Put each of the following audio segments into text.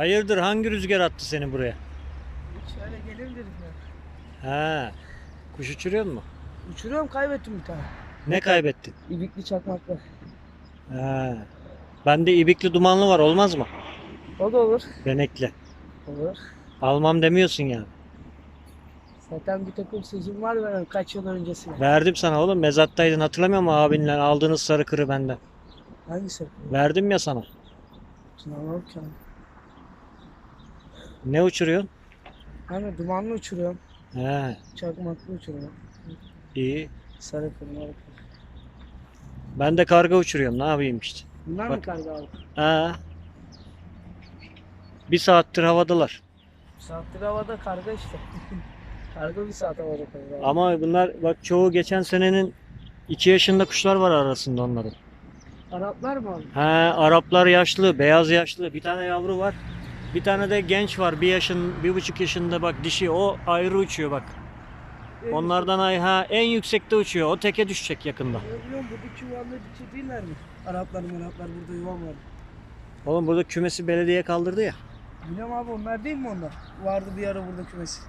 Hayırdır hangi rüzgar attı seni buraya? Şöyle gelir dedim ya. Ha. Kuş uçuruyor mu? Uçuruyorum kaybettim bir tane. Ne kaybettin? İbikli çakmakla. Ha. Bende ibikli dumanlı var olmaz mı? O da olur. Benekli. Olur. Almam demiyorsun yani. Zaten bir takım sözüm var benim kaç yıl öncesine. Verdim sana oğlum mezattaydın hatırlamıyor musun abinle aldığınız sarı kırı benden. Hangisi? Verdim ya sana. Sınavım ki. Ne uçuruyorsun? Hani dumanlı uçuruyorum. He. Çakmaklı uçuruyorum. iyi. Sarı kırmızı. Ben de karga uçuruyorum ne yapayım işte. Bunlar mı Bak. karga abi? Ha. Bir saattir havadalar. Bir saattir havada karga işte. karga bir saat havada kalıyor. abi. Ama bunlar bak çoğu geçen senenin 2 yaşında kuşlar var arasında onların. Araplar mı abi? He, Araplar yaşlı, beyaz yaşlı. Bir tane yavru var. Bir tane de genç var. Bir yaşın, bir buçuk yaşında bak dişi. O ayrı uçuyor bak. Onlardan ay ha en yüksekte uçuyor. O teke düşecek yakında. Biliyorum buradaki yuvanlar içi değiller mi? Araplar Araplar burada yuvan var. Oğlum burada kümesi belediye kaldırdı ya. Biliyorum abi onlar değil mi onlar? Vardı bir ara burada kümesi.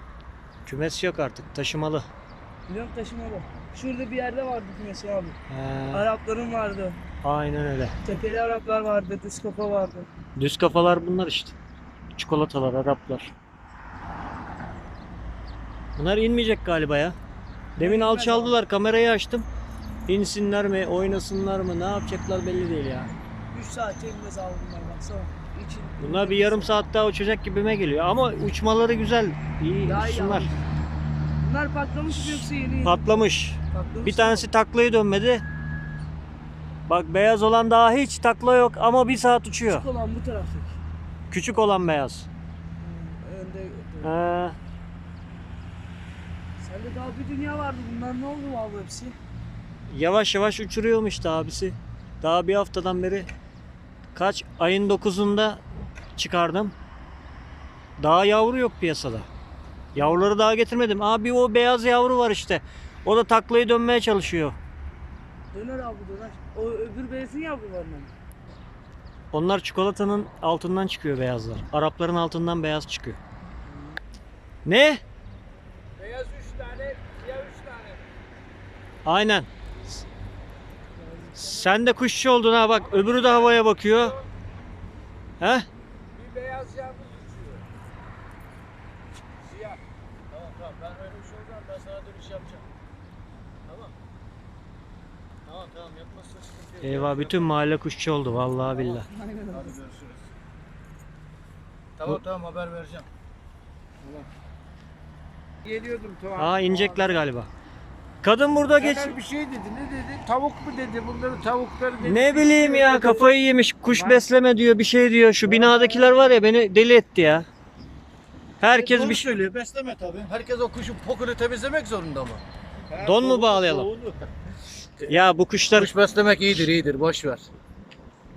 Kümes yok artık. Taşımalı. Biliyorum taşımalı. Şurada bir yerde vardı kümesi abi. He, Arapların vardı. aynen öyle. Tepeli Araplar vardı. Diskopa vardı. Düz kafalar bunlar işte. Çikolatalar, Araplar. Bunlar inmeyecek galiba ya. Demin alçaldılar. Kamerayı açtım. İnsinler mi, oynasınlar mı, ne yapacaklar belli değil ya. 3 saat inmez abi bunlar baksana. İçin. Bunlar bir yarım saat daha uçacak gibime geliyor. Ama uçmaları güzel. İyi Daha iyi uçsunlar. abi. Bunlar patlamış mı yoksa yeni yeni? Patlamış. Patlamış Bir mı? tanesi taklayı dönmedi. Bak beyaz olan daha hiç takla yok ama bir saat uçuyor. Küçük olan bu taraftaki. Küçük olan beyaz. Hmm, Önde. Ee, Sende daha bir dünya vardı. Bunlar ne oldu abi hepsi? yavaş yavaş uçuruyorum işte abisi. Daha bir haftadan beri kaç ayın 9'unda çıkardım. Daha yavru yok piyasada. Yavruları daha getirmedim. Abi o beyaz yavru var işte. O da taklayı dönmeye çalışıyor. Döner abi döner. O öbür beyazın yavrularından mı? Onlar çikolatanın altından çıkıyor beyazlar. Arapların altından beyaz çıkıyor. Ne? Beyaz 3 tane, siyah 3 tane. Aynen. Sen de kuşçu oldun ha bak. Öbürü de havaya bakıyor. He? Bir beyaz yavru uçuyor. Siyah. Tamam tamam ben öyle bir şey olacağım ben sana dönüş yapacağım. Tamam. Tamam tamam yapmazsa sıkıntı yok. Eyvah bütün mahalle kuşçu oldu vallahi billahi. Aynen öyle. Hadi görüşürüz. Tamam tamam haber vereceğim. Geliyordum tamam. Aa inecekler galiba. Kadın burada geç. Caner bir şey dedi. Ne dedi? Tavuk mu dedi? Bunları tavukları dedi. Ne bileyim ya kafayı yemiş. Kuş besleme diyor bir şey diyor. Şu binadakiler var ya beni deli etti ya. Herkes Doğru bir şey. söylüyor besleme tabii. Herkes o kuşun pokunu temizlemek zorunda mı? Don mu bağlayalım? Ya bu kuşlar Kuş beslemek iyidir iyidir boş ver.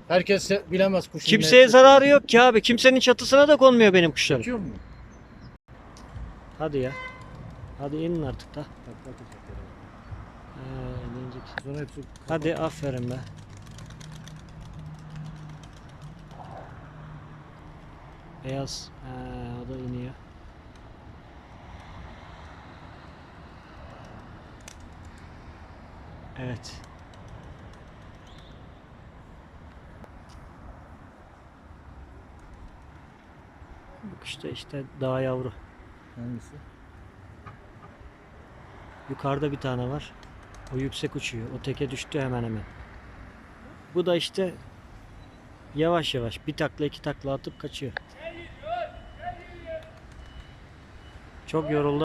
Herkes se- bilemez kuşun. kimseye zararı yok ki abi. Kimsenin çatısına da konmuyor benim kuşlarım. Uçuyor mu? Hadi ya. Hadi inin artık da. Ee, inecek. Sonra hepsi Hadi aferin be. Beyaz. Ha, o da iniyor. Evet. Bak işte işte daha yavru. Hangisi? Yukarıda bir tane var. O yüksek uçuyor. O teke düştü hemen hemen. Bu da işte yavaş yavaş bir takla iki takla atıp kaçıyor. Çok yoruldu.